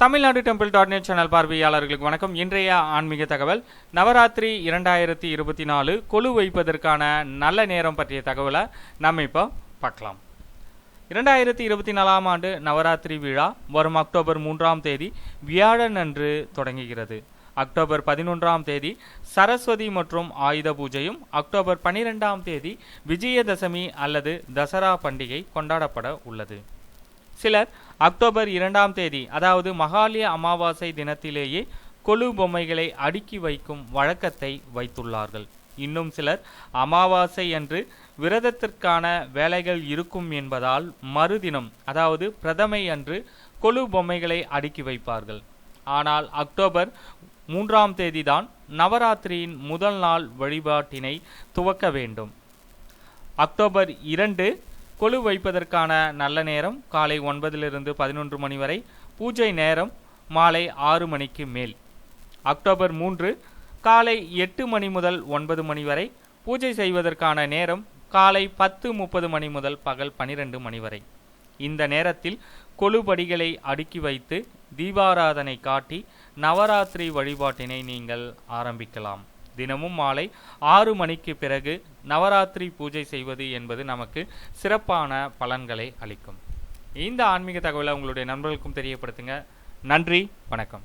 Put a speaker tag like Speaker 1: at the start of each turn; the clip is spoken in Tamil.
Speaker 1: Tamil Nadu temple dot net channel பார்வையாளர்களுக்கு வணக்கம். இன்றைய ஆன்மீக தகவல் நவராத்திரி இரண்டாயிரத்தி இருபத்தி நாலு கொலு வைப்பதற்கான நல்ல நேரம் பற்றிய தகவலை நம்ம இப்போ பார்க்கலாம். இரண்டாயிரத்தி இருபத்தி நாலாம் ஆண்டு நவராத்திரி விழா வரும் அக்டோபர் மூன்றாம் தேதி வியாழன் அன்று தொடங்குகிறது. அக்டோபர் பதினொன்றாம் தேதி சரஸ்வதி மற்றும் ஆயுத பூஜையும் அக்டோபர் பன்னிரெண்டாம் தேதி விஜயதசமி அல்லது தசரா பண்டிகை கொண்டாடப்பட உள்ளது. சிலர் அக்டோபர் இரண்டாம் தேதி அதாவது மகாலய அமாவாசை தினத்திலேயே கொலு பொம்மைகளை அடுக்கி வைக்கும் வழக்கத்தை வைத்துள்ளார்கள். இன்னும் சிலர் அமாவாசை அன்று விரதத்திற்கான வேலைகள் இருக்கும் என்பதால் மறுதினம் அதாவது பிரதமை அன்று கொலு பொம்மைகளை அடுக்கி வைப்பார்கள். ஆனால் அக்டோபர் மூன்றாம் தேதிதான் நவராத்திரியின் முதல் நாள் வழிபாட்டினை துவக்க வேண்டும். அக்டோபர் இரண்டு கொழு வைப்பதற்கான நல்ல நேரம் காலை ஒன்பதிலிருந்து பதினொன்று மணி வரை பூஜை நேரம் மாலை ஆறு மணிக்கு மேல். அக்டோபர் மூன்று காலை எட்டு மணி முதல் ஒன்பது மணி வரை பூஜை செய்வதற்கான நேரம் காலை பத்து முப்பது மணி முதல் பகல் பனிரெண்டு மணி வரை. இந்த நேரத்தில் கொழுபடிகளை அடுக்கி வைத்து தீபாராதனை காட்டி நவராத்திரி வழிபாட்டினை நீங்கள் ஆரம்பிக்கலாம். தினமும் மாலை ஆறு மணிக்கு பிறகு நவராத்திரி பூஜை செய்வது என்பது நமக்கு சிறப்பான பலன்களை அளிக்கும். இந்த ஆன்மீக தகவலை உங்களுடைய நண்பர்களுக்கும் தெரியப்படுத்துங்க. நன்றி வணக்கம்.